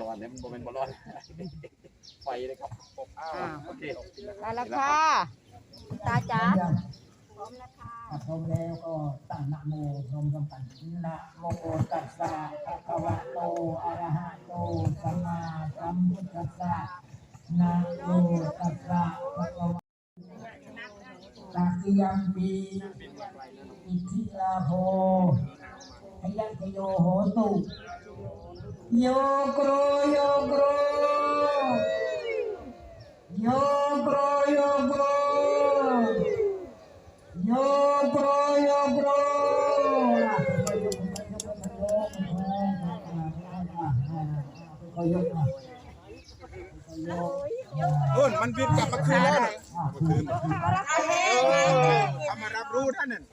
ร้อนเนี่ยมันบ่เป็นบ่ร้อน ไฟเลยครับอบอ้าวโอเคได้แล้วค่ะตาจ๋าพร้อมแล้วก็ตั้งนะโมพร้อมกันกันนะโมตัสสะภะคะวะโตอะระหะโตสัมมาสัมพุทธัสสะนะโมตัสสะภะคะวะตักขิยังปีอิทธิลาโภพยัญชโยโหตุ โยโกรโยโกรโยโกรโยโกร Yo bro, yo bro. Yo นู่นมันบินกลับมาคืนแล้วน่ะเขามารับรู้ท่านนั่น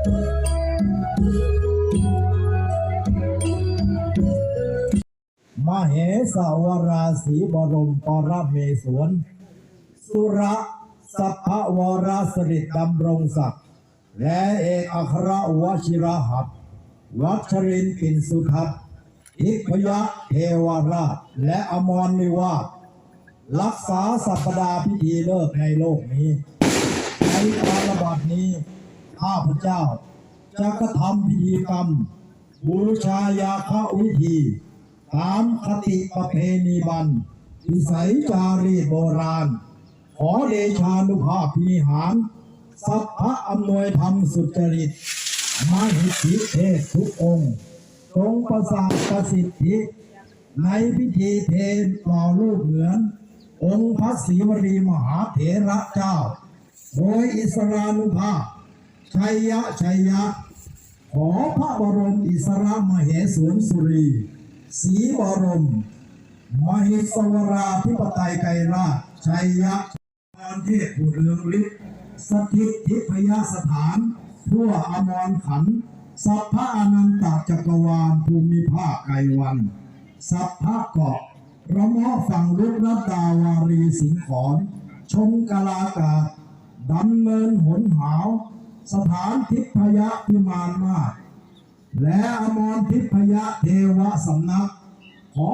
มเหสาวราศีบรมปรเมศวนสุระสัพวรสริตดำรงศักดิ์และเอกอัครวชิรหัตวัชรินปินสุทัศทิพยะเทวราช และอมรนิวาสรักษาสัปดาห์พิธีเลิกในโลกนี้ ในการระบาดนี้ ข้าพเจ้า จะกระทำพิธีกรรม บูชายาควิธีตามคติประเพณีบันวิสัยจารีโบราณ ขอเดชานุภาพพิหาร สัพพะอำนวยธรรมสุจริตมาหิทธิเทศทุกองค์ทรงประสาทประสิทธิ ในพิธีเทนต่อรูปเหมือน องค์พระศรีวรีมหาเถระเจ้า โดยอิสรานุภาพ ชัยยะชัยยะ ขอพระบรมอิสระมเหสวนสุรีศรีบรม มหิสวราธิปไตยไกรราชชัยยะมรเทพผู้เรืองฤทธิ์สถิตทิพยสถานทั่วอมรขันสัพพะอนันตจักรวาลภูมิภาคไกวัน สัพพะเกาะระมอฝั่งลุกรัตดาวารีสิงขอน ชมกลากาดำเนินหนหาว สถานทิพยพิมานมาและอมรทิพยเทวสำนักขอ